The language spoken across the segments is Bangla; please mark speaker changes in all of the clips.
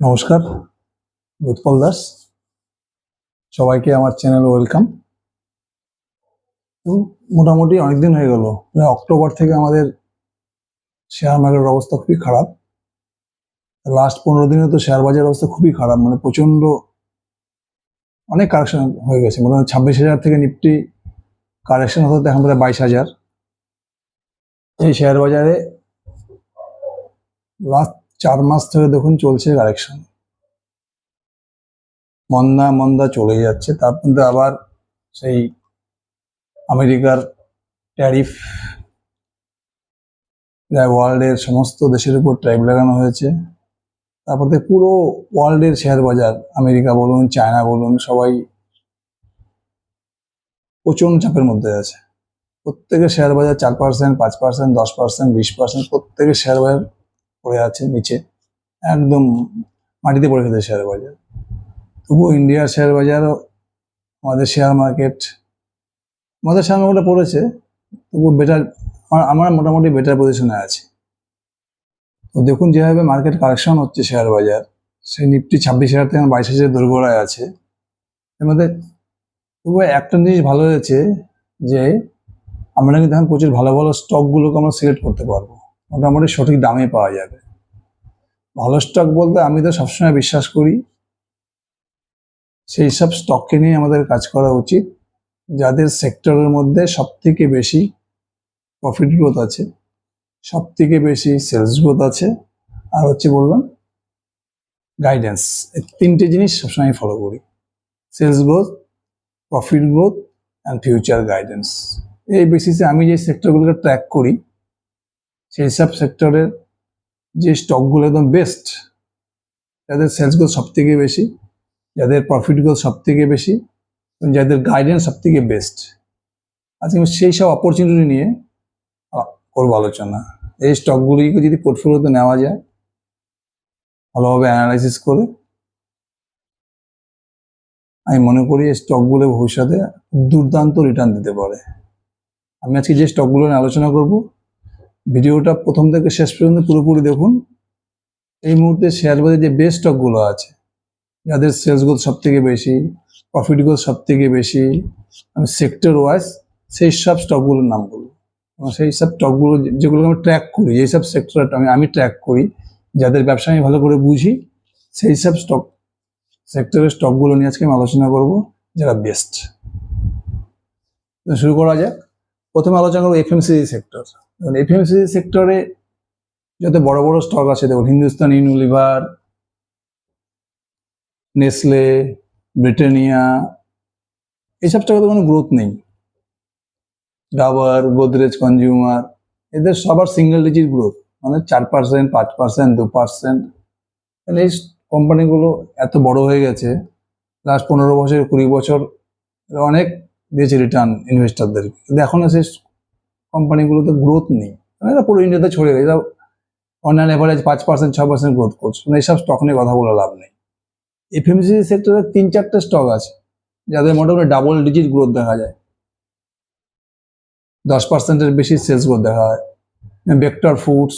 Speaker 1: নমস্কার, উৎপল দাস। সবাইকে আমার চ্যানেল ওয়েলকাম। মোটামুটি অনেকদিন হয়ে গেল। অক্টোবর থেকে আমাদের শেয়ার মার্কেটের অবস্থা খুবই খারাপ। লাস্ট পনেরো দিনে তো শেয়ার বাজারের অবস্থা খুবই খারাপ মানে প্রচণ্ড অনেক কারেকশন হয়ে গেছে। হয় ছাব্বিশ হাজার থেকে নিফটি কারেকশন হতে, এখন প্রায় বাইশ হাজার। এই শেয়ার বাজারে লাস্ট চার মাস ধরে দেখুন চলছে কারেকশন মন্দা মন্দা চলে যাচ্ছে, তার মধ্যে আবার সেই আমেরিকার ট্যারিফ ওয়ার্ল্ডের সমস্ত দেশের উপর ট্যারিফ লাগানো হয়েছে। তারপর থেকে পুরো ওয়ার্ল্ডের শেয়ার বাজার, আমেরিকা বলুন, চায়না বলুন, সবাই প্রচণ্ড চাপের মধ্যে আছে। প্রত্যেকের শেয়ার বাজার চার পার্সেন্ট পাঁচ পার্সেন্ট দশ পার্সেন্ট বিশ পার্সেন্ট প্রত্যেকের শেয়ার বাজার পড়ে আছে নিচে। একদম মাটিতে পড়ে গেছে শেয়ার বাজার। তবুও ইন্ডিয়ার শেয়ার বাজারও আমাদের শেয়ার মার্কেট আমাদের শেয়ার মার্কেটে পড়েছে, তবুও বেটার আমরা মোটামুটি বেটার পজিশনে আছে। তো দেখুন যেভাবে মার্কেট কারেকশন হচ্ছে শেয়ার বাজার, সেই নিফটি ছাব্বিশ হাজার থেকে বাইশ হাজার দোরগোড়ায় আছে। এর মধ্যে তবুও একটা জিনিস ভালো হয়েছে যে আমরা কিন্তু এখন প্রচুর ভালো ভালো স্টকগুলোকে আমরা সিলেক্ট করতে পারব। মোটামুটি সঠিক দামে পাওয়া যাবে। ভালো স্টক বলতে আমি তো সবসময় বিশ্বাস করি, সেই সব স্টককে নিয়ে আমাদের কাজ করা উচিত, যাদের সেক্টরের মধ্যে সব থেকে বেশি প্রফিট গ্রোথ আছে সব থেকে বেশি সেলস গ্রোথ আছে, আর হচ্ছে বললাম গাইডেন্স এই তিনটে জিনিস সবসময় ফলো করি sales growth profit growth and future guidance এই বেসিসে আমি যে সেক্টরগুলোকে ট্র্যাক করি সেই সব সেক্টরের যে স্টকগুলো একদম বেস্ট যাদের সেলস গ্রোথ সব থেকে বেশি, যাদের প্রফিট গ্রোথ সব থেকে বেশি যাদের গাইডেন্স সব থেকে বেস্ট আজকে আমি সেই সব অপরচুনিটি নিয়ে করব আলোচনা। এই স্টকগুলিকে যদি পোর্টফোলিওতে নেওয়া যায়, ভালোভাবে অ্যানালাইসিস করে, আমি মনে করি এই স্টকগুলো ভবিষ্যতে দুর্দান্ত রিটার্ন দিতে পারে। আমি আজকে যে স্টকগুলো নিয়ে আলোচনা করব ভিডিওটা প্রথম থেকে শেষ পর্যন্ত পুরোপুরি দেখুন। এই মুহূর্তে শেয়ার বাজারে যে বেস্ট স্টকগুলো আছে, যাদের সেলস গ্রোথ সব থেকে বেশি প্রফিট গ্রোথ সব থেকে বেশি, আমি সেক্টর ওয়াইজ সেই সব স্টকগুলোর নাম বলব। সেই সব স্টকগুলো যে- যেগুলো আমি ট্র্যাক করি যেই সব সেক্টর আমি আমি ট্র্যাক করি, যাদের ব্যবসা আমি ভালো করে বুঝি, সেই সব স্টক সেক্টরের স্টকগুলো নিয়ে আজকে আমি আলোচনা করব, যারা বেস্ট শুরু করা যাক। প্রথমে আলোচনা করব এফএমসিজি সেক্টর এফএমসিজি সেক্টরে যত বড় বড় স্টক আছে, দেখুন হিন্দুস্তান ইউনিলিভার নেসলে ব্রিটানিয়া এইসব স্টকে তো কোনো গ্রোথ নেই। ডাবার গোদরেজ কনজিউমার এদের সবার সিঙ্গেল ডিজিট গ্রোথ মানে চার পার্সেন্ট পাঁচ পার্সেন্ট দু পার্সেন্ট এই কোম্পানিগুলো এত বড় হয়ে গেছে লাস্ট পনেরো বছর, কুড়ি বছর, অনেক দিয়েছে রিটার্ন ইনভেস্টারদেরকে কিন্তু এখন সেই কোম্পানিগুলোতে গ্রোথ নেই। মানে এরা পুরো ইন্ডিয়াতে ছড়িয়ে গেছে। অনলাইন অ্যাভারেজ পাঁচ পার্সেন্ট ছ পার্সেন্ট গ্রোথ করছে। মানে এইসব স্টক নিয়ে কথা বলে লাভ নেই। এফএমসি সেক্টরে তিন চারটে স্টক আছে, যাদের মোটামুটি ডাবল ডিজিট গ্রোথ দেখা যায়। দশ পার্সেন্টের বেশি সেলস গ্রোথ দেখা হয়। ভেক্টর ফুডস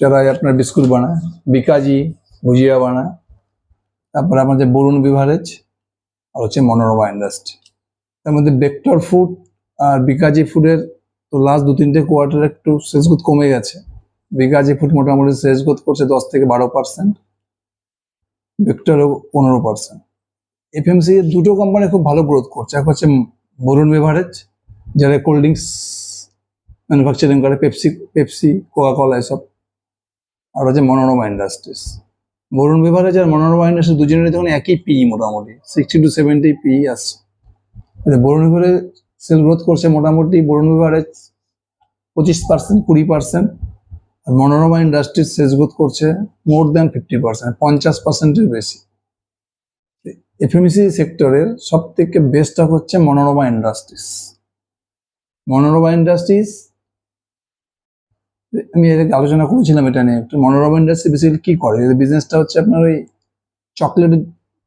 Speaker 1: যারা আপনার বিস্কুট বানায় বিকাজি ভুজিয়া বানায়। তারপরে আমাদের বরুণ বিভারেজ আর হচ্ছে মনোরমা ইন্ডাস্ট্রি তার মধ্যে ভেক্টর ফুড আর বিকাজি ফুডের তো লাস্ট দু তিনটে কোয়ার্টার একটু সেলস গ্রোথ কমে গেছে। বিকাজি ফুড মোটামুটি সেলস গ্রোথ করছে দশ থেকে বারো পার্সেন্ট ভেক্টরও পনেরো পার্সেন্ট এফএমসি এর দুটো কোম্পানি খুব ভালো গ্রোথ করছে। এক হচ্ছে বরুণ বেভারেজ যারা কোল্ড ড্রিঙ্কস ম্যানুফ্যাকচারিং করে পেপসি পেপসি কোকা কলা এসব। আর হচ্ছে মনোরমা ইন্ডাস্ট্রিজ বরুণ বেভারেজ আর মনোরমা ইন্ডাস্ট্রিজ দুজনেরই তখন একই পি মোটামুটি সিক্সটি টু সেভেন্টি পি আসছে। বরুণ বেভারেজ সেল গ্রোথ করছে মোটামুটি, বরুণ বেভারেজ পঁচিশ পার্সেন্ট কুড়ি পার্সেন্ট আর মনোরমা ইন্ডাস্ট্রিজ সেলস গ্রোথ করছে মোর দ্যান ফিফটি পার্সেন্ট পঞ্চাশ পার্সেন্টের বেশি। এফএমসি সেক্টরের সব থেকে বেস্ট হচ্ছে মনোরমা ইন্ডাস্ট্রিজ মনোরমা ইন্ডাস্ট্রিজ আমি এর আলোচনা করেছিলাম এটা নিয়ে, একটু মনোরমা ইন্ডাস্ট্রি বেসিক্যালি কি করে? বিজনেসটা হচ্ছে আপনার ওই চকলেট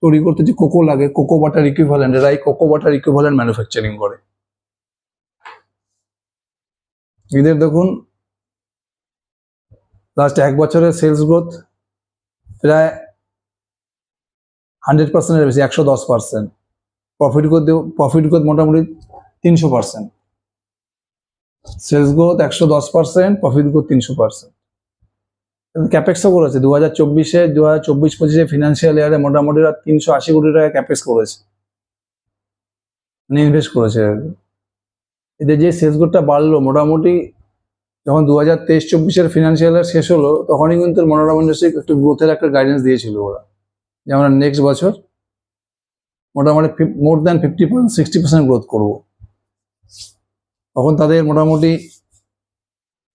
Speaker 1: তৈরি করতে যে কোকো লাগে কোকো বাটার ইকুইভ্যালেন্ট এরা এই কোকো বাটার ইকুইভ্যালেন্ট ম্যানুফ্যাকচারিং করে। এদের দেখুন লাস্ট এক বছরের সেলস গ্রোথ প্রায় হান্ড্রেড পার্সেন্টের বেশি, একশো দশ percent profit growth profit growth মোটামুটি তিনশো পার্সেন্ট সেলস গ্রোথ একশো দশ পার্সেন্ট প্রফিট গ্রোথ তিনশো পার্সেন্ট ক্যাপেক্সও করেছে। দু হাজার চব্বিশে দু হাজার চব্বিশ পঁচিশে ফিনান্সিয়াল ইয়ারে মোটামুটি তিনশো আশি কোটি টাকা ক্যাপেক্স করেছে। মানে ইনভেস্ট করেছে আর কি। এদের যে সেলস গ্রোথটা বাড়লো, মোটামুটি যখন দু হাজার তেইশ চব্বিশের ফিনান্সিয়াল ইয়ার শেষ হলো, তখনই কিন্তু মনোরম ইন্ডাস্ট্রি একটু গ্রোথের একটা গাইডেন্স দিয়েছিল ওরা। যে আমরা নেক্সট বছর মোটামুটি more than fifty percent sixty percent growth করব। তখন তাদের মোটামুটি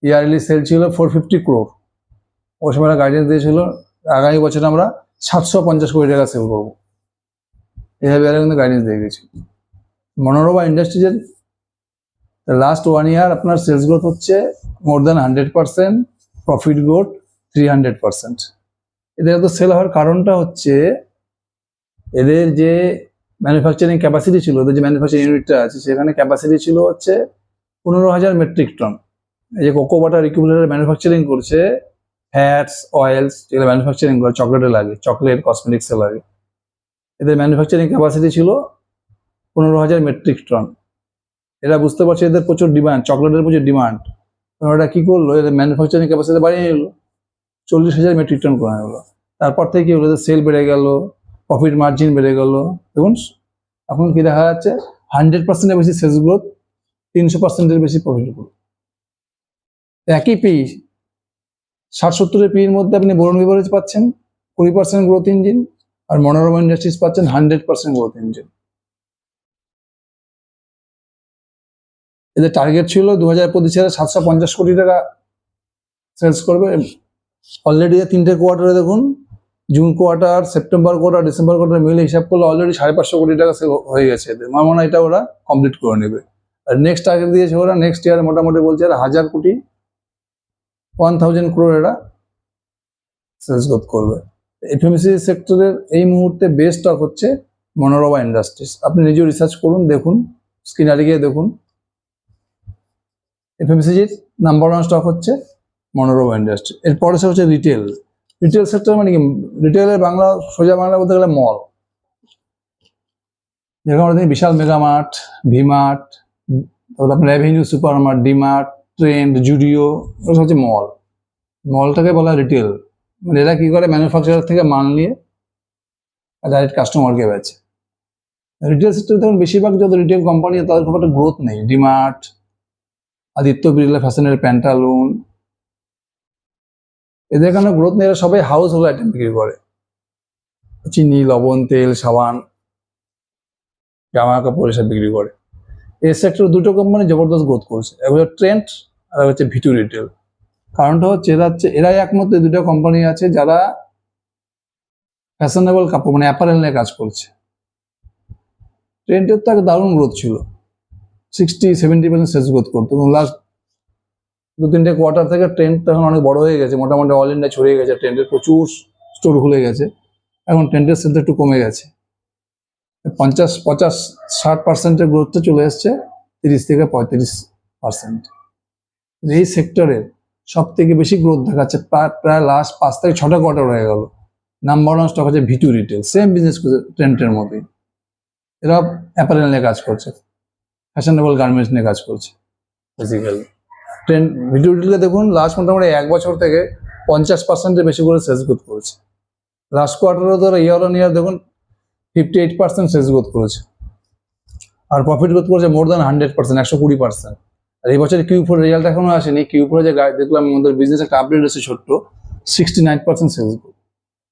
Speaker 1: ইয়ারলি সেল ছিল ফোর ফিফটি ক্রোর ওই সময় গাইডেন্স দিয়েছিল। আগামী বছর আমরা সাতশো পঞ্চাশ কোটি টাকা সেল করব। এভাবে এরা কিন্তু গাইডেন্স দিয়ে গেছিল মনোরমা ইন্ডাস্ট্রিজের লাস্ট ওয়ান ইয়ার আপনার সেলস গ্রোথ হচ্ছে more than hundred percent profit growth three hundred percent এদের এত সেল হওয়ার কারণটা হচ্ছে এদের যে ম্যানুফ্যাকচারিং ক্যাপাসিটি ছিল, ওদের যে ম্যানুফ্যাকচারিং ইউনিটটা আছে, সেখানে ক্যাপাসিটি ছিল হচ্ছে পনেরো হাজার মেট্রিক টন এই যে কোকো বাটার ইকুইভ্যালেন্টের ম্যানুফ্যাকচারিং করছে ফ্যাটস অয়েলস যেগুলো ম্যানুফ্যাকচারিং করে চকলেটে লাগে চকলেট কসমেটিক্সে লাগে। এদের ম্যানুফ্যাকচারিং ক্যাপাসিটি ছিল পনেরো হাজার মেট্রিক টন এরা বুঝতে পারছে এদের প্রচুর ডিমান্ড চকলেটের প্রচুর ডিমান্ড ওরা কি করল? এদের ম্যানুফ্যাকচারিং ক্যাপাসিটি বাড়িয়ে নিল। চল্লিশ হাজার মেট্রিক টন করে নিল তারপর থেকে কি হলো এদের সেল বেড়ে গেল প্রফিট মার্জিন বেড়ে গেল। দেখুন, এখন কি দেখা যাচ্ছে? হান্ড্রেড পার্সেন্টের বেশি সেলস গ্রোথ তিনশো পার্সেন্টের বেশি প্রফিট গ্রোথ একই পি ষাট সত্তরের পির মধ্যে আপনি বরুণ বিভারেজ পাচ্ছেন, কুড়ি পার্সেন্ট গ্রোথ ইঞ্জিন আর মনোরমা ইন্ডাস্ট্রিজ পাচ্ছেন হান্ড্রেড পার্সেন্ট গ্রোথ ইঞ্জিন এদের টার্গেট ছিল দু হাজার পঁচিশ সালে সাতশো পঞ্চাশ কোটি টাকা সেলস করবে। অলরেডি তিনটে কোয়ার্টারে দেখুন June quarter September quarter December quarter মিলে হিসাব করলে অলরেডি সাড়ে পাঁচশো কোটি টাকা সেল হয়ে গেছে এদের। আমার মনে হয় এটা ওরা কমপ্লিট করে নেবে। আর নেক্সট টার্গেট দিয়েছে ওরা নেক্সট ইয়ার মোটামুটি বলছে আর হাজার কোটি ওয়ান থাউজেন্ড ক্রোর এরা সেলস গ্রোথ করবে। এফএমসি সেক্টরের এই মুহূর্তে বেস্ট স্টক হচ্ছে মনোরমা ইন্ডাস্ট্রিজ আপনি নিজেও রিসার্চ করুন, দেখুন স্ক্রিনারে গিয়ে দেখুন। এফএমসিজির নাম্বার ওয়ান স্টক হচ্ছে মনোরমা ইন্ডাস্ট্রি এরপরে সে হচ্ছে রিটেল রিটেল সেক্টর মানে কি? রিটেলের বাংলা, সোজা বাংলা বলতে গেলে মল যেরকম আমরা দেখি বিশাল মেগামার্ট ভিমার্ট তারপর আপনার revenue super mart DMart Trent, Zudio ওগুলো হচ্ছে মল। মলটাকে বলা রিটেল। মানে এরা কী করে? ম্যানুফ্যাকচারার থেকে মাল নিয়ে ডাইরেক্ট কাস্টমারকে বেচে। রিটেল সেক্টরে তখন বেশিরভাগ যত রিটেল কোম্পানি তাদের খুব একটা গ্রোথ নেই। ডিমার্ট আদিত্য বিড়লা ফ্যাশনের প্যান্টালুন এদের এখানে গ্রোথ নেই। এরা সবাই হাউস হোল্ড আইটেম বিক্রি করে। চিনি, লবণ, তেল, সাবান, জামা কাপড় এসব বিক্রি করে। এই সেক্টর দুটো কোম্পানি জবরদস্ত গ্রোথ করছে। এক হচ্ছে ট্রেন্ড আর হচ্ছে ভিটু রিটেল কারণটা হচ্ছে এরা হচ্ছে, এরাই একমাত্র দুটো কোম্পানি আছে যারা ফ্যাশনেবল কাপড় মানে অ্যাপারেল নিয়ে কাজ করছে। ট্রেন্ডের তো এক দারুণ গ্রোথ ছিল। Sixty seventy percent sales growth করতো। এবং লাস্ট দু তিনটে কোয়ার্টার থেকে ট্রেন্ড তো এখন অনেক বড় হয়ে গেছে। মোটামুটি অল ইন্ডিয়া ছড়িয়ে গেছে। ট্রেন্ডের প্রচুর স্টোর খুলে গেছে। এখন ট্রেন্ডের সেলটা একটু কমে গেছে। পঞ্চাশ পঞ্চাশ ষাট পার্সেন্টের গুরুত্ব চলে এসছে তিরিশ থেকে পঁয়ত্রিশ পার্সেন্ট। এই সেক্টরের সব থেকে বেশি গ্রোথ দেখাচ্ছে প্রায় প্রায় লাস্ট পাঁচ থেকে ছটা কোয়ার্টার হয়ে গেল। নাম্বার ওয়ান স্টক হচ্ছে V two retail same business করছে ট্রেন্ডের মতোই। এরা অ্যাপারেল নিয়ে কাজ করছে ফ্যাশনেবল গার্মেন্টস নিয়ে কাজ করছে। বেসিক্যালি ট্রেন্ড ভিডিও রিটেলে দেখুন লাস্ট মোটামুটি এক বছর থেকে পঞ্চাশ পার্সেন্টের বেশি করে সেলস গ্রোথ করেছে। লাস্ট কোয়ার্টারও ধরো ইয়ার অন ইয়ার দেখুন fifty eight percent sales growth করেছে। আর প্রফিট গ্রোথ করেছে মোর দ্যান হান্ড্রেড পার্সেন্ট একশো কুড়ি পার্সেন্ট আর এই বছর কিউ ফোর রেজাল্ট এখনও আসেনি। কিউ ফোরে যে দেখলাম আমাদের বিজনেস একটা আপডেট এসেছে ছোট্ট sixty nine percent sales growth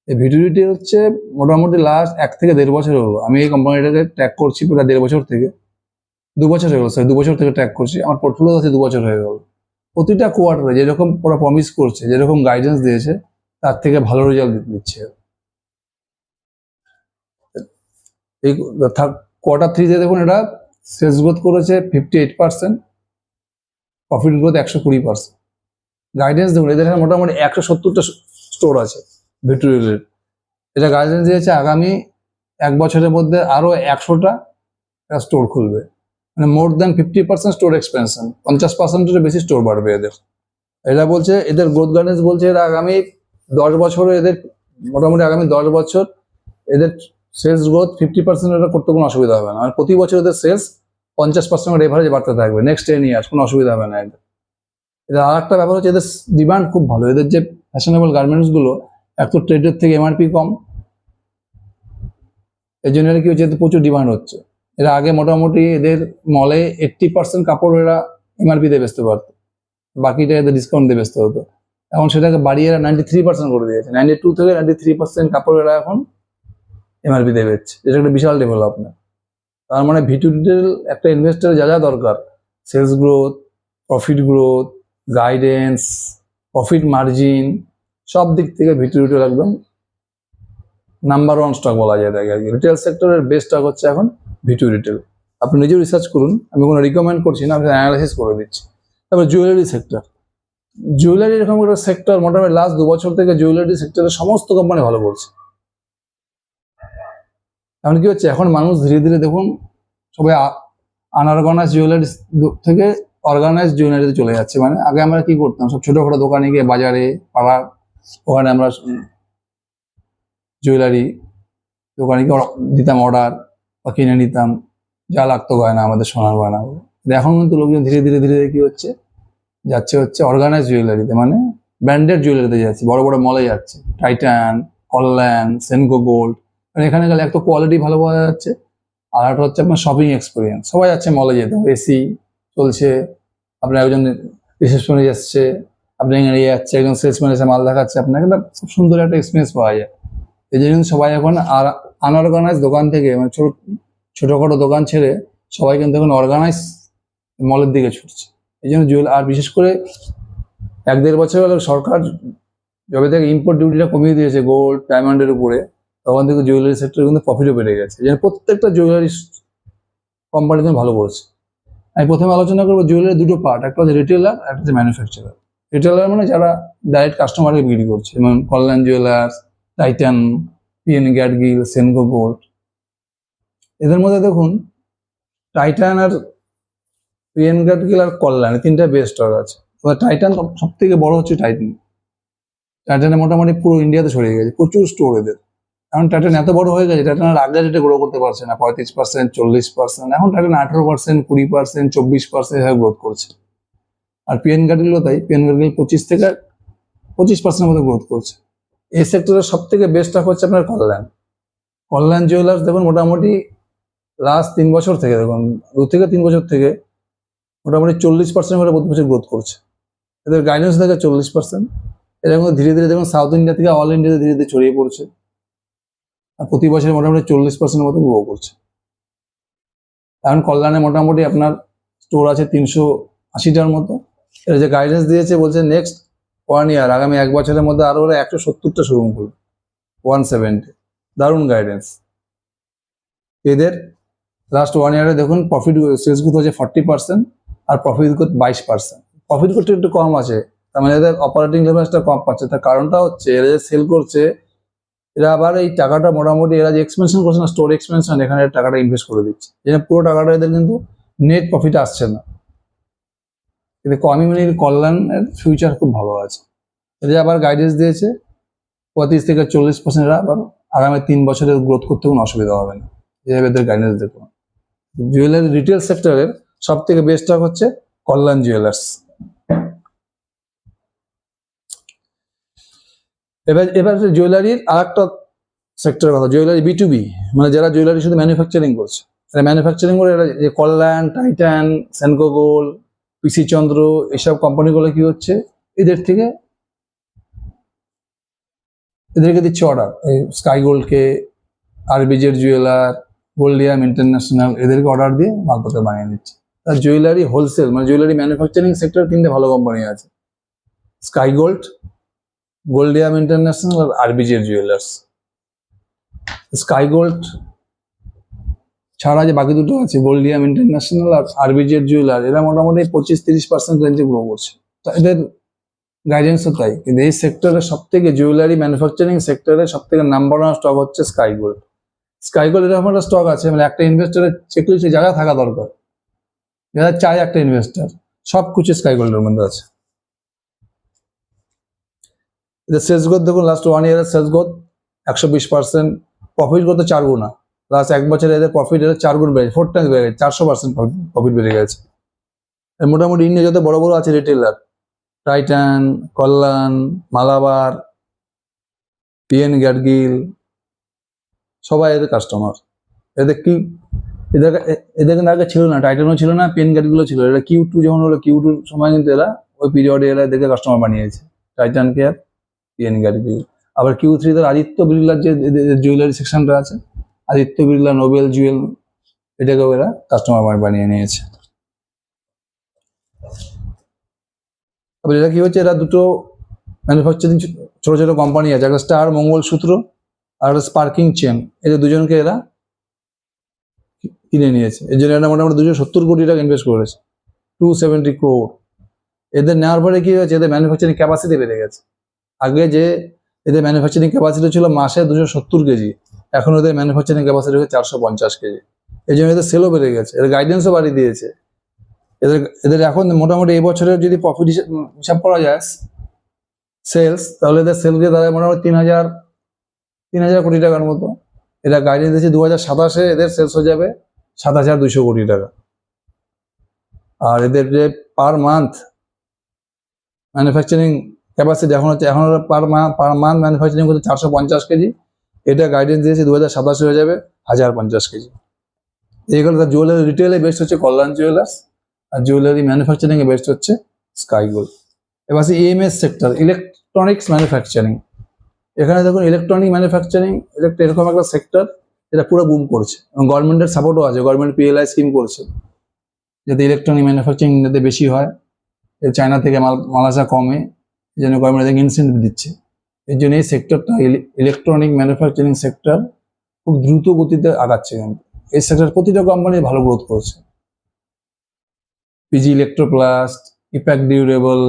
Speaker 1: এই ভিডিওটি হচ্ছে মোটামুটি লাস্ট এক থেকে দেড় বছর হলো। আমি এই কোম্পানিটাকে ট্র্যাক করছি প্রায় দেড় বছর থেকে। দু বছর হয়ে গেল স্যার দু বছর থেকে ট্র্যাক করছি। আমার পোর্টফোলিও আছে দু বছর হয়ে গেল। প্রতিটা কোয়ার্টারে যেরকম ওরা প্রমিস করছে, যেরকম গাইডেন্স দিয়েছে, তার থেকে ভালো রেজাল্ট দিচ্ছে। এই কোয়ার্টার থ্রিতে দেখুন এটা সেলস গ্রোথ করেছে fifty eight percent profit growth একশো কুড়ি পার্সেন্ট গাইডেন্স দেখুন, এদের মোটামুটি একশো সত্তরটা স্টোর আছে ভিক্টোরিয়ালের এটা গাইডেন্স দিয়েছে আগামী এক বছরের মধ্যে আরও একশোটা স্টোর খুলবে। মানে more than fifty percent store expansion পঞ্চাশ পার্সেন্টের বেশি স্টোর বাড়বে এদের। এরা বলছে, এদের গ্রোথ গাইডেন্স বলছে এরা আগামী দশ বছরে এদের, মোটামুটি আগামী দশ বছর এদের সেলস গ্রোথ ফিফটি পার্সেন্ট এটা করতে কোনো অসুবিধা হবে না। মানে প্রতি বছর ওদের সেলস পঞ্চাশ পার্সেন্ট এভারেজ বাড়তে থাকবে। নেক্সট টেন ইয়ার্স কোনো অসুবিধা হবে না এদের। এদের আর একটা ব্যাপার হচ্ছে এদের ডিমান্ড খুব ভালো। এদের যে ফ্যাশনেবল গার্মেন্টসগুলো এক তো ট্রেডের থেকে এমআরপি কম। এই জন্য এর কি হচ্ছে? প্রচুর ডিমান্ড হচ্ছে। এরা আগে মোটামুটি এদের মলে এইট্টি পার্সেন্ট কাপড় এরা এমআরপি দিয়ে বেচতে পারতো। বাকিটা এদের ডিসকাউন্ট দিয়ে বেচতে হতো। এখন সেটাকে বাড়িয়ে এরা নাইনটি থ্রি পার্সেন্ট করে দিয়েছে। নাইনটি টু থেকে নাইনটি থ্রি পার্সেন্ট কাপড় এরা এখন এমআরপি দিয়ে বেচছে যেটা একটা বিশাল ডেভেলপমেন্ট তার মানে ভিটুরিটেল একটা ইনভেস্টার যা যা দরকার sales growth profit growth guidance profit margin সব দিক থেকে ভিটুরিটেল একদম নাম্বার ওয়ান স্টক বলা যায় তাকে আর কি। রিটেল সেক্টরের বেস্ট স্টক হচ্ছে এখন ভিটু রিটেল আপনি নিজেও রিসার্চ করুন, আমি কোনো রিকমেন্ড করছি না, আমি অ্যানালাইসিস করে দিচ্ছি। তারপর জুয়েলারি সেক্টর জুয়েলারি এরকম একটা সেক্টর মোটামুটি লাস্ট দু বছর থেকে জুয়েলারি সেক্টরের সমস্ত কোম্পানি ভালো করছে। এখন কি হচ্ছে? এখন মানুষ ধীরে ধীরে দেখুন, সবাই আনঅর্গানাইজ জুয়েলারি থেকে অর্গানাইজ জুয়েলারিতে চলে যাচ্ছে। মানে আগে আমরা কি করতাম? সব ছোটখাটো দোকানে গিয়ে বাজারে পাড়া ওখানে আমরা জুয়েলারি দোকানে গিয়ে দিতাম অর্ডার বা কিনে নিতাম। যা লাগতো গয়না, আমাদের সোনার গয়না। এখন কিন্তু লোকজন ধীরে ধীরে ধীরে ধীরে কি হচ্ছে? যাচ্ছে হচ্ছে অর্গানাইজ জুয়েলারিতে মানে ব্র্যান্ডেড জুয়েলারিতে যাচ্ছে। বড় বড় মলে যাচ্ছে। টাইটান কল্যাণ সেনকো গোল্ড মানে এখানে গেলে একটা কোয়ালিটি ভালো পাওয়া যাচ্ছে। আর একটা হচ্ছে আপনার শপিং এক্সপিরিয়েন্স সবাই যাচ্ছে মলে যেতে। এসি চলছে, আপনার একজন রিসেপশনে যাচ্ছে আপনি এখানে যাচ্ছে, একজন সেলসম্যান এসে মাল দেখাচ্ছে আপনাকে। খুব সুন্দর একটা এক্সপিরিয়েন্স পাওয়া যায়। এই জন্য সবাই এখন আর আনঅর্গানাইজ দোকান থেকে মানে ছোট, ছোটখাটো দোকান ছেড়ে সবাই কিন্তু এখন অর্গানাইজ মলের দিকে ছুটছে। এই জন্য জুয়েল, আর বিশেষ করে এক দেড় বছর হলো সরকার যবে থেকে ইম্পোর্ট ডিউটিটা কমিয়ে দিয়েছে গোল্ড ডায়মন্ডের উপরে। তখন থেকে জুয়েলারি সেক্টর কিন্তু প্রফিটও বেড়ে গেছে। জন্য প্রত্যেকটা জুয়েলারি কোম্পানি কিন্তু ভালো করছে আমি প্রথমে আলোচনা করব জুয়েলারি দুটো পার্ট একটা হচ্ছে রিটেলার একটা হচ্ছে ম্যানুফ্যাকচারার রিটেলার মানে যারা ডাইরেক্ট কাস্টমারকে বিক্রি করছে, যেমন Kalyan Jewellers Titan PN Gadgil Senco Gold এদের মধ্যে দেখুন টাইটান আর পিএন গ্যাডগিল আর কল্যাণ তিনটা বেস্ট স্টক আছে। এবার টাইটান সব থেকে বড় হচ্ছে টাইটান টাইটানে মোটামুটি পুরো ইন্ডিয়াতে ছড়িয়ে গেছে। প্রচুর স্টোর এদের। এখন টাইটান এত বড় হয়ে গেছে টাইটান আর আগে রেটে গ্রো করতে পারছে না, পঁয়ত্রিশ পার্সেন্ট চল্লিশ পার্সেন্ট এখন টাইটান আঠারো পার্সেন্ট কুড়ি পার্সেন্ট চব্বিশ পার্সেন্ট এভাবে গ্রোথ করছে। আর পিএন গার্ডিলও তাই পিএন গার্ডিল পঁচিশ থেকে পঁচিশ পার্সেন্টের মতো গ্রোথ করছে। এই সেক্টরের সব থেকে বেস্ট স্টক হচ্ছে আপনার কল্যাণ। কল্যাণ জুয়েলার্স দেখুন, মোটামুটি লাস্ট তিন বছর থেকে দেখুন, দু থেকে তিন বছর থেকে মোটামুটি চল্লিশ পার্সেন্ট করে প্রতি বছর গ্রোথ করছে। এদের গাইডেন্স থাকে চল্লিশ পার্সেন্ট এরকম ধীরে ধীরে দেখুন সাউথ ইন্ডিয়া থেকে অল ইন্ডিয়াতে ধীরে ধীরে ছড়িয়ে পড়ছে। আর প্রতি বছর মোটামুটি চল্লিশ পার্সেন্টের মতো গ্রো করছে। এখন কল্যাণে মোটামুটি আপনার স্টোর আছে তিনশো আশিটার মতো। এর যে গাইডেন্স দিয়েছে বলছে নেক্সট ওয়ান ইয়ার আগামী এক বছরের মধ্যে আরও ওরা একশো সত্তরটা শোরুম করবে ওয়ান সেভেন্টি দারুণ গাইডেন্স এদের লাস্ট ওয়ান ইয়ারে দেখুন প্রফিট সেলস গ্রোথ হচ্ছে ফর্টি পার্সেন্ট আর প্রফিট গ্রোথ বাইশ পার্সেন্ট প্রফিট গ্রোথ একটু কম আছে, তার মানে এদের অপারেটিং লেভারেজটা কম পাচ্ছে। তার কারণটা হচ্ছে এরা যে সেল করছে এরা আবার এই টাকাটা মোটামুটি এরা যে এক্সপেনশন করছে না স্টোর এক্সপেনশন এখানে টাকাটা ইনভেস্ট করে দিচ্ছে। যেন পুরো টাকাটা এদের কিন্তু নেট প্রফিট আসছে না। কিন্তু কমিউনিটির কল্যাণের ফিউচার খুব ভালো আছে। এদের আবার গাইডেন্স দিয়েছে, পঁয়ত্রিশ থেকে চল্লিশ পার্সেন্ট এরা আবার আগামী তিন বছরের গ্রোথ করতে কোনো অসুবিধা হবে না। যেভাবে এদের গাইডেন্স দেখুন জুয়েলারি রিটেল সেক্টরের সব থেকে বেস্ট স্টক হচ্ছে কল্যাণ জুয়েলার্স এবার এবার জুয়েলারির আর একটা সেক্টরের কথা, জুয়েলারি বি টু বি মানে যারা জুয়েলারি শুধু ম্যানুফ্যাকচারিং করছে ম্যানুফ্যাকচারিং করে এরা যে কল্যাণ, টাইটান সেনকো গোল্ড পিসি চন্দ্র, এসব কোম্পানিগুলো কি হচ্ছে, এদের থেকে এদেরকে দিচ্ছে অর্ডার এই স্কাই গোল্ডকে আরবিজের জুয়েলার গোল্ডিয়াম ইন্টারন্যাশনাল এদেরকে অর্ডার দিয়ে মালপত্র বানিয়ে নিচ্ছে। আর জুয়েলারি হোলসেল মানে জুয়েলারি ম্যানুফ্যাকচারিং সেক্টর তিনটে ভালো কোম্পানি আছে। স্কাই গোল্ড গোল্ডিয়াম ইন্টারন্যাশনাল আর আরবিজের জুয়েলার্স স্কাই গোল্ড ছাড়া যে বাকি দুটো আছে গোল্ডিয়াম ইন্টারন্যাশনাল আর আরবিজের জুয়েলার এরা মোটামুটি পঁচিশ তিরিশ পার্সেন্ট রেঞ্জে গ্রো করছে। এদের গাইডেন্সও তাই, কিন্তু এই সেক্টরে সব থেকে জুয়েলারি ম্যানুফ্যাকচারিং সেক্টরে সব থেকে নাম্বার ওয়ান স্টক হচ্ছে স্কাই গোল্ড স্কাই গোল্ড এরকম একটা স্টক আছে মানে একটা ইনভেস্টরের চেকলিস্টে জায়গা থাকা দরকার, যারা চায় একটা ইনভেস্টার সব কিছু স্কাই গোল্ডের মধ্যে আছে। এদের সেলস গ্রোথ দেখুন লাস্ট ওয়ান ইয়ারের সেলস গ্রোথ একশো বিশ পার্সেন্ট প্রফিট কত চার গুণা লাস্ট এক বছরে এদের প্রফিট এদের চার গুণ বেড়েছে ফোর টাইমস বেড়ে গেছে চারশো পার্সেন্ট প্রফিট বেড়ে গেছে। মোটামুটি ইন্ডিয়া যত বড় বড় আছে retailer Titan Kalyan Malabar PN Gadgil সবাই এদের কাস্টমার এদের কি, এদের এদের কিন্তু আগে ছিল না টাইটানও ছিল না পেন গ্যাডগুলো ছিল এরা কিউ টু যখন হলো কিউ টুর সময় কিন্তু এরা ওই পিরিয়ডে এরা এদেরকে কাস্টমার বানিয়েছে। টাইটান কেয়ার পিএন গ্যাডগিল আবার কিউ থ্রি থ্রিতে আদিত্য বিড়লার যে জুয়েলারি সেকশনটা আছে, আদিত্য বিড়লা নোবেল জুয়েল এটাকেও এরা কাস্টমার বানিয়ে নিয়েছে। তারপরে এরা কি হচ্ছে, এরা দুটো ম্যানুফ্যাকচারিং ছোট ছোট কোম্পানি আছে, একটা স্টার মঙ্গলসূত্র আর একটা স্পার্কিং চেন এদের দুজনকে এরা কিনে নিয়েছে। এর জন্য এরা মোটামুটি দুশো সত্তর কোটি টাকা ইনভেস্ট করেছে। টু সেভেন্টি ক্রোড এদের নেওয়ার পরে কি হয়েছে, এদের ম্যানুফ্যাকচারিং ক্যাপাসিটি বেড়ে গেছে। আগে যে এদের ম্যানুফ্যাকচারিং ক্যাপাসিটি ছিল মাসে দুশো সত্তর কেজি, এখন ওদের ম্যানুফ্যাকচারিং ক্যাপাসিটি হচ্ছে চারশো পঞ্চাশ কেজি। এই জন্য এদের সেলও বেড়ে গেছে, এদের গাইডেন্সও বাড়িয়ে দিয়েছে। এদের এদের এখন মোটামুটি এই বছরের যদি প্রফিট হিসাব করা যায় সেলস তাহলে এদের সেল দিয়ে দাঁড়ায় মোটামুটি তিন হাজার তিন হাজার কোটি টাকার মতো। এরা গাইডেন্স দিয়েছে দু হাজার সাতাশে এদের সেলস হয়ে যাবে সাত হাজার দুশো কোটি টাকা। আর এদের যে পার মান্থ ম্যানুফ্যাকচারিং ক্যাপাসিটি এখন হচ্ছে, এখন পার মান পার মান্থ ম্যানুফ্যাকচারিং করতে চারশো পঞ্চাশ কেজি। এটা গাইডেন্স দিয়েছে দু হাজার সাতাশে হয়ে যাবে হাজার পঞ্চাশ কেজি। এইগুলো তার জুয়েলারি রিটেলে বেস্ট হচ্ছে, কল্যাণ জুয়েলার্স আর জুয়েলারি ম্যানুফ্যাকচারিং এ বেস্ট হচ্ছে স্কাই গোল্ড এবার আছে ইএমএস সেক্টর ইলেকট্রনিক্স ম্যানুফ্যাকচারিং এখানে দেখুন ইলেকট্রনিক ম্যানুফ্যাকচারিং এরকম একটা সেক্টর এটা পুরো বুম করছে। এবং গভর্নমেন্টের সাপোর্টও আছে গভর্নমেন্ট পিএলআই স্কিম করছে। যাতে ইলেকট্রনিক ম্যানুফ্যাকচারিং যাতে বেশি হয়। চায়না থেকে মাল মালাসা কমে। জন্য গভর্নমেন্ট ইনসেন্টিভ দিচ্ছে। এর জন্য এই সেক্টরটা ইলেকট্রনিক ম্যানুফ্যাকচারিং সেক্টর খুব দ্রুত গতিতে আগাচ্ছে। এই সেক্টর প্রতিটা কোম্পানি ভালো গ্রোথ করছে। PG Electroplast EPACK Durable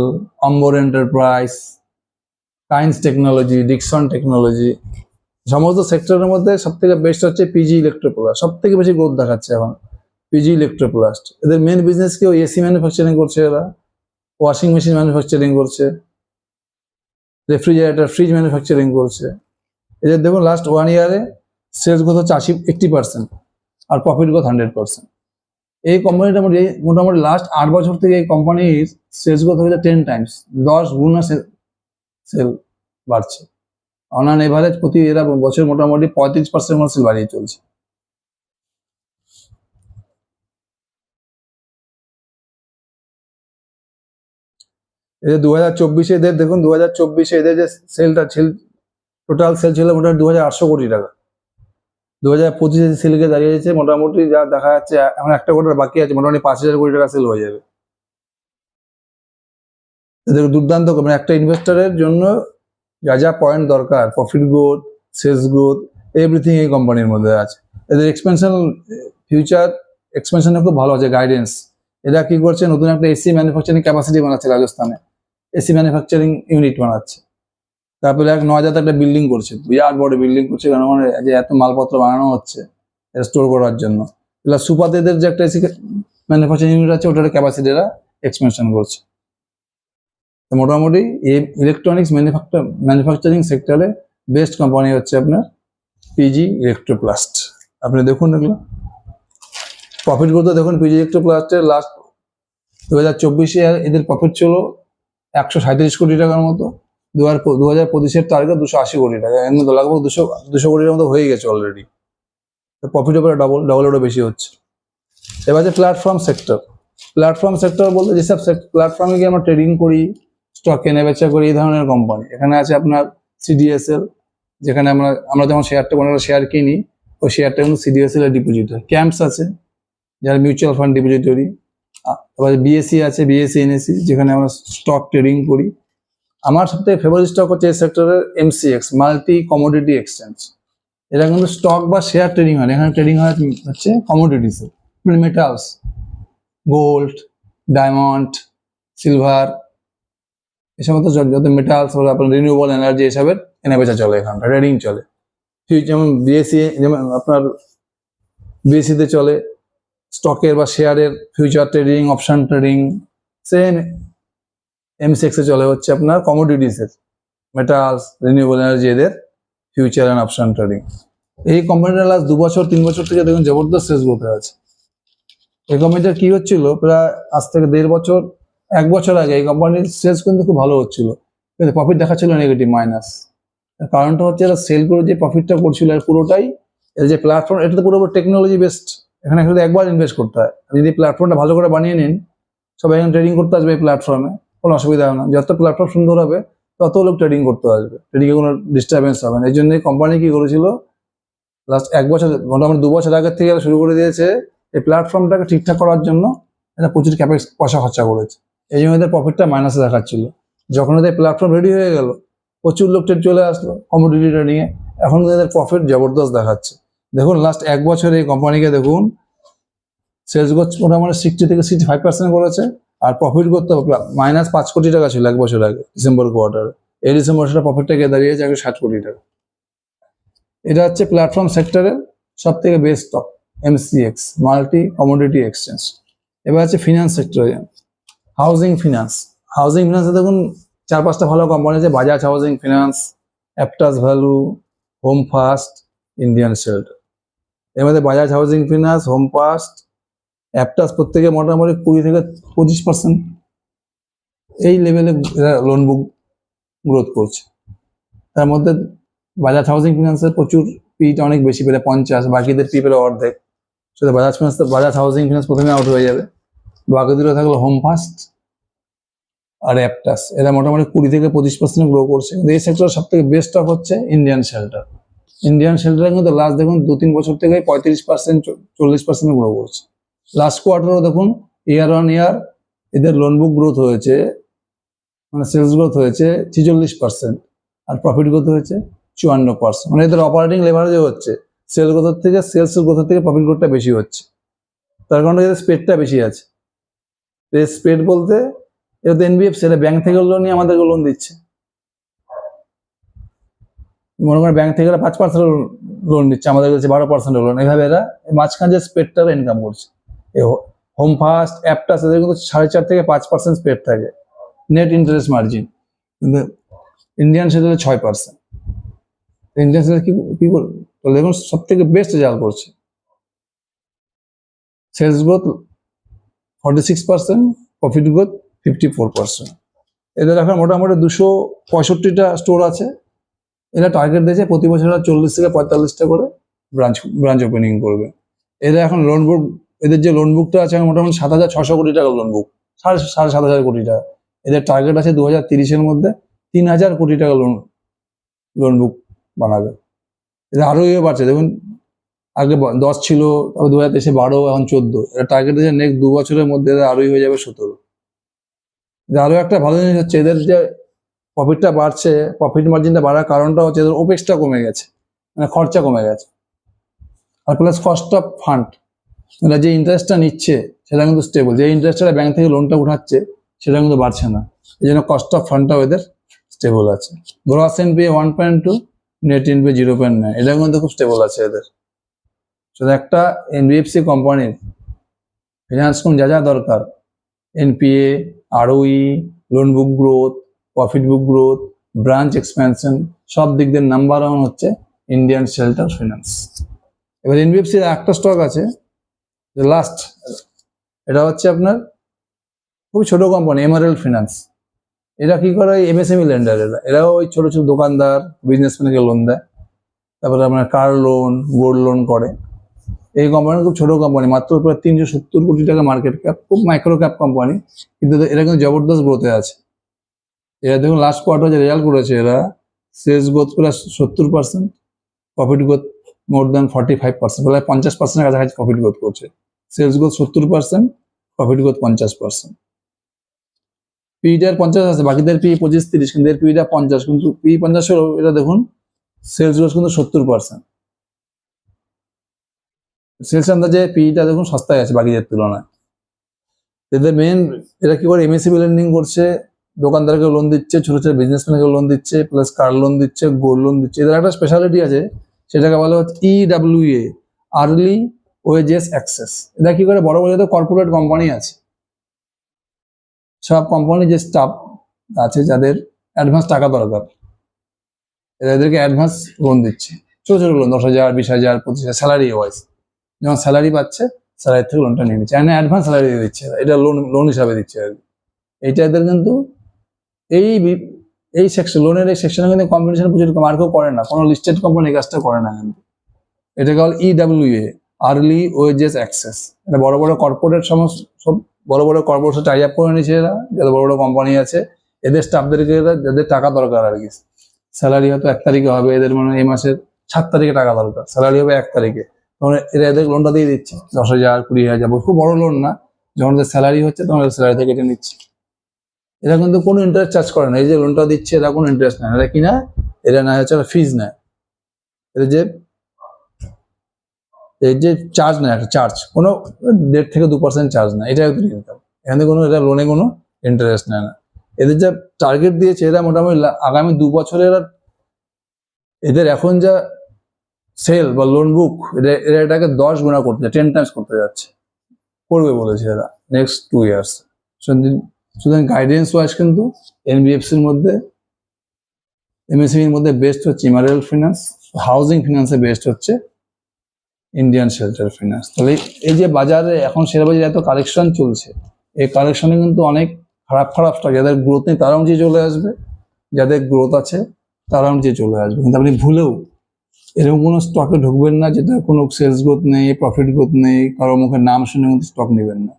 Speaker 1: Amber Enterprises Kaynes Technology Dixon Technology সমস্ত সেক্টরের মধ্যে সব থেকে বেস্ট হচ্ছে পিজি ইলেকট্রোপ্লাস্ট সব থেকে বেশি গ্রোথ দেখাচ্ছে এখন পিজি ইলেকট্রোপ্লাস্ট এদের মেন বিজনেস কি এসি ম্যানুফ্যাকচারিং করছে এরা ওয়াশিং মেশিন ম্যানুফ্যাকচারিং করছে। রেফ্রিজারেটর ফ্রিজ ম্যানুফ্যাকচারিং করছে এদের দেখুন লাস্ট ওয়ান ইয়ারে সেলস গ্রোথ হচ্ছে আশি এইট্টি পার্সেন্ট আর প্রফিট গ্রোথ হান্ড্রেড পার্সেন্ট এই কোম্পানিটা মোটামুটি লাস্ট আট বছর থেকে এই কোম্পানির সেলস গ্রোথ হয়েছে টেন টাইমস দশ গুণ সেল বাড়ছে। অন এভারেজ প্রতি এরা বছর মোটামুটি পঁয়ত্রিশ পার্সেন্ট সেল বাড়িয়ে চলছে। এদের দু হাজার চব্বিশে এদের, দেখুন দু হাজার চব্বিশে এদের যে সেলটা সেল টোটাল সেল ছিল মোটামুটি দু হাজার আটশো কোটি টাকা। দু হাজার পঁচিশে সেলকে দাঁড়িয়েছে মোটামুটি যা দেখা যাচ্ছে, এখন একটা কোটার বাকি আছে, মোটামুটি পাঁচ হাজার কোটি টাকা সেল হয়ে যাবে। এদের দুর্দান্ত মানে একটা ইনভেস্টরের জন্য যা যা পয়েন্ট দরকার profit growth sales growth everything এই কোম্পানির মধ্যে আছে। এদের এক্সপেনশন ফিউচার এক্সপেনশনে খুব ভালো আছে গাইডেন্স এরা কি করছে, নতুন একটা এসি ম্যানুফ্যাকচারিং ক্যাপাসিটি বানাচ্ছে রাজস্থানে। এসি ম্যানুফ্যাকচারিং ইউনিট বানাচ্ছে। তারপরে এক নয় হাজার একটা বিল্ডিং করছে, বিরাট বড় বিল্ডিং করছে কারণ মানে যে এত মালপত্র বানানো হচ্ছে এটা স্টোর করার জন্য। প্লাস সুপাতেদের যে একটা এসি ম্যানুফ্যাকচারিং ইউনিট আছে, ওটার ক্যাপাসিটি এরা এক্সপেনশন করছে। তো মোটামুটি এই ইলেকট্রনিক্স ম্যানুফ্যাকচার ম্যানুফ্যাকচারিং সেক্টরে বেস্ট কোম্পানি হচ্ছে আপনার পিজি ইলেকট্রোপ্লাস্ট আপনি দেখুন এগুলো। প্রফিট করতে দেখুন পিজি ইলেকট্রোপ্লাস্টের লাস্ট দু হাজার চব্বিশে এদের প্রফিট ছিল একশো সাঁত্রিশ কোটি টাকার মতো দু হাজার দু হাজার পঁচিশের টার্গেট দুশো আশি কোটি টাকা। লাগভগ দুশো দুশো কোটির মতো হয়ে গেছে অলরেডি প্রফিট ওপরে ডবল ডবল ডবলেরও বেশি হচ্ছে। এবার যে প্ল্যাটফর্ম সেক্টর প্ল্যাটফর্ম সেক্টর বলতে যেসব প্ল্যাটফর্মে গিয়ে আমরা ট্রেডিং করি স্টক কেনা বেচা করি, এই ধরনের কোম্পানি এখানে আছে আপনার সিডিএসএল যেখানে আমরা আমরা যখন শেয়ারটা কোনো শেয়ার কিনি, ওই শেয়ারটা কিন্তু সিডিএসএল এর ডিপোজিট হয়। ক্যাম্পস আছে, যারা মিউচুয়াল ফান্ড ডিপোজিটরি এবার বিএসসি আছে বিএসসি এনএসসি যেখানে আমরা স্টক ট্রেডিং করি। আমার সবথেকে ফেভারিট স্টক হচ্ছে এই সেক্টরের এমসিএক্স মাল্টি কমোডিটি এক্সচেঞ্জ এটা কিন্তু স্টক বা শেয়ার ট্রেডিং হয় এখানে ট্রেডিং হয় হচ্ছে কমোডিটিস মানে মেটালস গোল্ড ডায়মন্ড সিলভার এই সমস্ত যত- মেটালস আপনার রিনিউয়েবল এনার্জি এসবের কেনা বেচা চলে এখানটা ট্রেডিং চলে। যেমন বিএসসি যেমন আপনার বিএসসিতে চলে স্টকের বা শেয়ারের future trading option trading same এমসিএক্সে চলে হচ্ছে আপনার কমোডিটিসের মেটালস রিনিউয়েবল এনার্জি এদের ফিউচার অ্যান্ড অপশন ট্রেডিং এই কোম্পানিটা লাস্ট দু বছর, তিন বছর থেকে দেখুন জবরদস্ত শেষ গ্রোথে আছে। এই কোম্পানিটার কি হচ্ছিল? প্রায় আজ থেকে দেড় বছর, এক বছর আগে এই কোম্পানির সেলস কিন্তু খুব ভালো হচ্ছিল। কিন্তু প্রফিট দেখাচ্ছিল নেগেটিভ মাইনাস কারণটা হচ্ছে এরা সেল করে যে প্রফিটটা করছিল আর পুরোটাই এর যে প্ল্যাটফর্ম এটা তো পুরো টেকনোলজি বেসড এখানে শুধু একবার ইনভেস্ট করতে হয়। যদি প্ল্যাটফর্মটা ভালো করে বানিয়ে নিন, সবাই এখন ট্রেডিং করতে আসবে এই প্ল্যাটফর্মে কোনো অসুবিধা হবে না। যত প্ল্যাটফর্ম সুন্দর হবে, তত লোক ট্রেডিং করতে আসবে। ট্রেডিংয়ে কোনো ডিস্টারবেন্স হবে না। এই জন্যই কোম্পানি কি করেছিল লাস্ট এক বছর, মোটামুটি দু বছর আগের থেকে শুরু করে দিয়েছে, এই প্ল্যাটফর্মটাকে ঠিকঠাক করার জন্য এরা প্রচুর ক্যাপেক্স পয়সা খরচা করেছে। এই জন্য এদের প্রফিটটা মাইনাসে দেখাচ্ছিল। যখন এদের প্ল্যাটফর্ম রেডি হয়ে গেল, প্রচুর লোক ট্রেড চলে আসলো কমোডিটি ট্রেডিংয়ে এখন এদের প্রফিট জবরদস্ত দেখাচ্ছে। দেখুন লাস্ট এক বছর এই কোম্পানিকে দেখুন সেলস গ্রোথ মোটামুটি সিক্সটি থেকে সিক্সটি ফাইভ পার্সেন্ট করেছে, আর প্রফিট করতে মাইনাস পাঁচ কোটি টাকা ছিল এক বছর আগে ডিসেম্বর কোয়ার্টারে এই ডিসেম্বর সেটা প্রফিটটা গিয়ে দাঁড়িয়েছে? একশো ষাট কোটি টাকা। এটা হচ্ছে প্ল্যাটফর্ম সেক্টরের সব থেকে best stock MCX multi commodity exchange এবার আছে ফিনান্স সেক্টরে হাউজিং ফিনান্স হাউজিং ফিনান্সে দেখুন চার পাঁচটা ভালো কোম্পানি আছে Bajaj housing finance Aptus value home first Indian shelter এর মধ্যে Bajaj housing finance home first Aptus প্রত্যেকে মোটামুটি কুড়ি থেকে পঁচিশ পার্সেন্ট এই লেভেলে এরা লোন বুক গ্রোথ করছে। তার মধ্যে বাজাজ হাউজিং ফিনান্সের প্রচুর পিটা অনেক বেশি পেলে পঞ্চাশ, বাকিদের পি পেলে অর্ধেক। শুধু Bajaj finance Bajaj housing finance প্রথমে আউট হয়ে যাবে। বাকি দুটো থাকল হোম ফাস্ট আর অ্যাপটাস এরা মোটামুটি কুড়ি থেকে পঁচিশ পার্সেন্ট গ্রো করছে। কিন্তু এই সেক্টর সব থেকে বেস্ট স্টক হচ্ছে ইন্ডিয়ান শেল্টার ইন্ডিয়ান শেল্টার কিন্তু লাস্ট দেখুন দু তিন বছর থেকে পঁয়ত্রিশ পার্সেন্ট চল্লিশ পার্সেন্ট গ্রো করছে লাস্ট কোয়ার্টারও দেখুন ইয়ার অন ইয়ার এদের লোন বুক গ্রোথ হয়েছে মানে সেলস গ্রোথ হয়েছে ছিচল্লিশ পার্সেন্ট আর প্রফিট গ্রোথ হয়েছে চুয়ান্ন পার্সেন্ট মানে এদের অপারেটিং লেভারেজও হচ্ছে। সেল গ্রোথের থেকে সেলস গ্রোথের থেকে প্রফিট গ্রোথটা বেশি হচ্ছে। তার কারণে এদের স্পেডটা বেশি আছে। স্পেড বলতে এটা তো এনবিএফসি এটা ব্যাংক থেকে লোন নিয়ে আমাদেরকে লোন দিচ্ছে। মনে করেন ব্যাংক থেকে পাঁচ পার্সেন্ট লোন দিচ্ছে আমাদের কাছে বারো পার্সেন্ট লোন এইভাবে এরা মাঝখানে যে স্পেডটা ইনকাম করছে। হোম ফার্স্ট অ্যাপটা এদের কিন্তু সাড়ে চার থেকে পাঁচ পার্সেন্ট স্পেড থাকে। নেট ইন্টারেস্ট মার্জিন কিন্তু ইন্ডিয়ান সেটা ছয় পার্সেন্ট ইন্ডিয়ান সেটা কি কি দেখুন সব থেকে বেস্ট রেজাল্ট করছে। Sales growth forty six percent profit growth fifty four percent এদের এখন মোটামুটি দুশো পঁয়ষট্টিটা স্টোর আছে। এরা টার্গেট দিয়েছে প্রতি বছর এরা চল্লিশ থেকে পঁয়তাল্লিশটা করে ব্রাঞ্চ ব্রাঞ্চ ওপেনিং করবে। এরা এখন লোন বুক এদের যে লোন বুকটা আছে মোটামুটি সাত হাজার ছশো কোটি টাকা লোন বুক সাড়ে সাড়ে সাত হাজার কোটি টাকা। এদের টার্গেট আছে দু হাজার তিরিশের মধ্যে তিন হাজার কোটি টাকা লোন লোন বুক বানাবে। এটা আরও ইয়ে বাড়ছে, দেখুন, আগে দশ ছিল, তারপর দু হাজার তেইশে বারো, এখন চোদ্দ। এটা টার্গেট আছে নেক্সট দু বছরের মধ্যে এদের আরোই হয়ে যাবে সতেরো। এদের আরও একটা ভালো জিনিস হচ্ছে, এদের যে প্রফিটটা বাড়ছে প্রফিট মার্জিনটা বাড়ার কারণটা হচ্ছে এদের ওপেক্সটা কমে গেছে মানে খরচা কমে গেছে। আর প্লাস কস্ট অফ ফান্ড এরা যে ইন্টারেস্টটা নিচ্ছে, সেটা কিন্তু স্টেবল যে ইন্টারেস্টটা ব্যাংক থেকে লোনটা উঠাচ্ছে, সেটা কিন্তু বাড়ছে না। এই জন্য কস্ট অফ ফান্ডটাও এদের স্টেবল আছে। Gross NPA one point two net NPA zero point nine এটা কিন্তু খুব স্টেবল আছে এদের। শুধু একটা এনবিএফসি কোম্পানির ফিনান্স কোন যা যা দরকার NPA ROE loan book growth profit book growth branch expansion সব দিক দিয়ে নাম্বার ওয়ান হচ্ছে ইন্ডিয়ান শেল্টার ফিনান্স এবার এনবিএফসির একটা স্টক আছে লাস্ট এটা হচ্ছে আপনার খুবই ছোট কোম্পানি এমারেল ফিনান্স এরা কি করে? এমএসএমই লেন্ডার এরা। এরাও ওই ছোট ছোট দোকানদার বিজনেসম্যানকে লোন দেয়। তারপরে আপনার কার লোন গোল্ড লোন করে। এই কোম্পানি খুব ছোট কোম্পানি মাত্র প্রায় তিনশো সত্তর কোটি টাকা মার্কেট ক্যাপ খুব মাইক্রো ক্যাপ কোম্পানি কিন্তু এরা কিন্তু জবরদস্ত গ্রোথে আছে। এরা দেখুন লাস্ট কোয়ার্টার যে রেজাল্ট করেছে, এরা সেলস গ্রোথ প্রায় সত্তর percent profit growth more than forty five percent প্রায় পঞ্চাশ পার্সেন্টের কাছাকাছি প্রফিট গ্রোথ করছে। সেলস গ্রোথ সত্তর পার্সেন্ট প্রফিট গ্রোথ পঞ্চাশ পার্সেন্ট পিটার পঞ্চাশ আছে, বাকিদের পি পঁচিশ, তিরিশ, কিন্তু এর পিটা পঞ্চাশ, কিন্তু পি পঞ্চাশ এটা দেখুন সেলস গ্রোথ কিন্তু সত্তর পার্সেন্ট সেলস আন্দাজে পিটা দেখুন সস্তায় আছে বাকিদের তুলনায়। এদের মেন এরা কি করে? এমএসসিবি লেন্ডিং করছে দোকানদারকে লোন দিচ্ছে, ছোট ছোট বিজনেসম্যানকে লোন দিচ্ছে প্লাস কার লোন দিচ্ছে গোল্ড লোন দিচ্ছে। এদের একটা স্পেশালিটি আছে, সেটাকে বলা হচ্ছে ইডাব্লিউএ আর্লি ওয়েজেস অ্যাক্সেস এরা কি করে? বড় বড় তো কর্পোরেট কোম্পানি আছে। সব কোম্পানি যে স্টাফ আছে, যাদের অ্যাডভান্স টাকা দরকার এদেরকে অ্যাডভান্স লোন দিচ্ছে। ছোট ছোট লোন দশ হাজার, বিশ হাজার, পঁচিশ হাজার স্যালারি ওয়াইজ যখন স্যালারি পাচ্ছে স্যালারি থেকে লোনটা নিয়ে নিচ্ছে। অ্যাডভান্স স্যালারি দিয়ে দিচ্ছে এটা লোন লোন হিসাবে দিচ্ছে আর কি। এইটা এদের কিন্তু এই এই সেকশন লোনের এই সেকশনে কিন্তু কম্পিটিশন কম আর কেউ করে না। কোনো লিস্টেড কোম্পানি এই কাজটা করে না কিন্তু। এটাকে বল ইডাব্লিউএ আর্লি ওয়েজেস অ্যাক্সেস এটা বড় বড় কর্পোরেট সমস্ত, সব বড় বড় কর্পোরেট টাই আপ করে নিয়েছে এরা, যাদের বড় বড় কোম্পানি আছে। এদের স্টাফদেরকে এরা, যাদের টাকা দরকার আর কি। স্যালারি হয়তো এক তারিখে হবে, এদের মানে এই মাসের সাত তারিখে টাকা দরকার। স্যালারি হবে এক তারিখে। তখন এরা এদের লোনটা দিয়ে দিচ্ছে। দশ হাজার, কুড়ি হাজার, খুব বড় লোন না। যখন স্যালারি হচ্ছে, তখন স্যালারি থেকে কেটে নিচ্ছে। এরা কিন্তু কোনো ইন্টারেস্ট চার্জ করে না। এই যে লোনটা দিচ্ছে, এরা কোনো ইন্টারেস্ট নেয় এরা কি না এরা না হচ্ছে ফিজ নেয়। এদের যে এই যে চার্জ নেয় একটা চার্জ কোনো দেড় থেকে দু পার্সেন্ট চার্জ নেয় এটা একটু ইনকাম এখানে কোনো এটা লোনে কোনো ইন্টারেস্ট নেয় না। এদের যা টার্গেট দিয়েছে, এরা মোটামুটি আগামী দু বছরে এরা এদের এখন যা সেল বা লোন বুক এরা এরা এটাকে দশ গুণা করতে টেন টাইমস করতে যাচ্ছে। করবে বলেছে এরা নেক্সট টু ইয়ার্স সুতরাং গাইডেন্স ওয়াইজ কিন্তু এনবিএফসির মধ্যে এমএসএমির মধ্যে বেস্ট হচ্ছে ইমারেল ফিনান্স হাউজিং ফিনান্সে বেস্ট হচ্ছে ইন্ডিয়ান শেল্টার ফিনান্স তাহলে এই যে বাজারে এখন শেয়ার বাজারে এত কালেকশন চলছে, এই কালেকশনে কিন্তু অনেক খারাপ খারাপ স্টক যাদের গ্রোথ নেই তারাও নিচে চলে আসবে, যাদের গ্রোথ আছে তারাও নিচে চলে আসবে। কিন্তু আপনি ভুলেও এরকম কোনো স্টকে ঢুকবেন না যেটা কোনো সেলস গ্রোথ নেই প্রফিট গ্রোথ নেই, কারও মুখে নাম শুনে স্টক নেবেন না।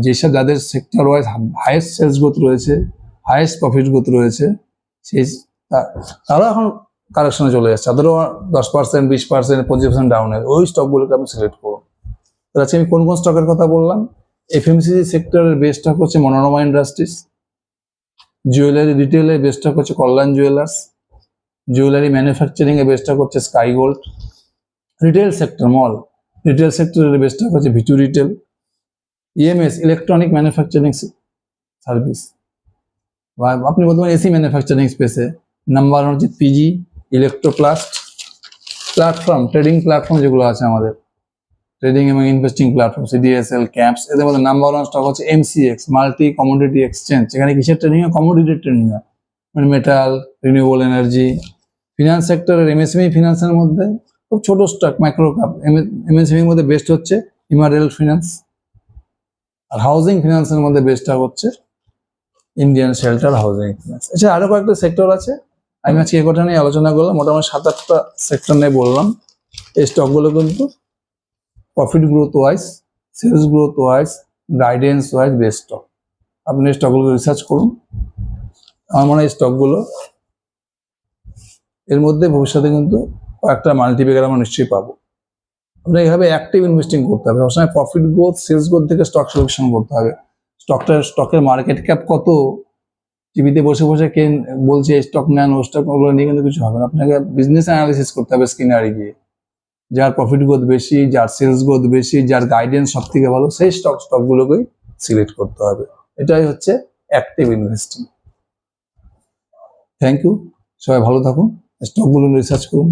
Speaker 1: যেসব যাদের sector wise highest sales growth রয়েছে হায়েস্ট প্রফিট গ্রোথ রয়েছে, সেই তা- তারাও এখন কারেকশনে চলে যাচ্ছে। তাদেরও দশ পার্সেন্ট বিশ পার্সেন্ট পঁচিশ পার্সেন্ট ডাউন ডাউনের ওই স্টকগুলোকে আমি সিলেক্ট তাহলে আজকে আমি কোন কোন স্টকের কথা বললাম? এফএমসিজি সেক্টরের বেস্ট স্টক হচ্ছে মনোরমা ইন্ডাস্ট্রিজ জুয়েলারি রিটেলের বেস্ট স্টক হচ্ছে কল্যাণ জুয়েলার্স জুয়েলারি ম্যানুফ্যাকচারিং এর বেস্ট স্টক হচ্ছে sky gold retail sector mall retail সেক্টরের বেস্ট স্টক হচ্ছে V two retail EMS electronic manufacturing service বা আপনি বলতে পারেন এসি ম্যানুফ্যাকচারিং স্পেসে নাম্বার ওয়ান হচ্ছে PG electroplast platform trading platform যেগুলো আছে আমাদের। ট্রেডিং এবং ইনভেস্টিং প্ল্যাটফর্ম সিডিএসএল ক্যাম্পস এদের মধ্যে নাম্বার ওয়ান স্টক হচ্ছে এমসিএক্স মাল্টি কমোডিটি এক্সচেঞ্জ এখানে কিসের ট্রেডিং হয়? কমোডিটির ট্রেডিং হয়। মানে মেটাল রিনিউবল এনার্জি ফিনান্স সেক্টরের এমএসএমই ফিনান্সের মধ্যে খুব ছোট স্টক মাইক্রো কাপ এমএসএমইর মধ্যে বেস্ট হচ্ছে ইমারিয়াল ফিনান্স আর হাউজিং ফিনান্সের মধ্যে বেস্টটা হচ্ছে ইন্ডিয়ান শেল্টার হাউজিং ফিনান্স এছাড়া আরও কয়েকটা সেক্টর আছে। আমি আজকে এ কথা নিয়ে আলোচনা করলাম। মোটামুটি সাত আটটা সেক্টর নিয়ে বললাম। এই স্টকগুলো কিন্তু profit growth wise sales growth wise guidance wise best stock আপনি স্টকগুলো রিসার্চ করুন। আমার মনে হয় স্টকগুলো এর মধ্যে ভবিষ্যতে কিন্তু কয়েকটা মাল্টিপ্যাকার আমরা নিশ্চয়ই পাবো। আপনাকে এইভাবে অ্যাক্টিভ ইনভেস্টিং করতে হবে। সবসময় প্রফিট গ্রোথ সেলস গ্রোথ থেকে স্টক সিলেকশন করতে হবে। স্টকটার স্টকের মার্কেট ক্যাপ কত? টিভিতে বসে বসে কে বলছে স্টক নেন ও স্টক ওগুলো নিয়ে কিন্তু কিছু হবে না। আপনাকে বিজনেস অ্যানালিসিস করতে হবে স্ক্রিনারে গিয়ে যার প্রফিট গ্রোথ বেশি, যার সেলস গ্রোথ বেশি, যার গাইডেন্স সব থেকে ভালো, সেই স্টক স্টকগুলোকেই সিলেক্ট করতে হবে। এটাই হচ্ছে অ্যাক্টিভ ইনভেস্টিং থ্যাংক ইউ সবাই ভালো থাকুন। স্টকগুলো রিসার্চ করুন।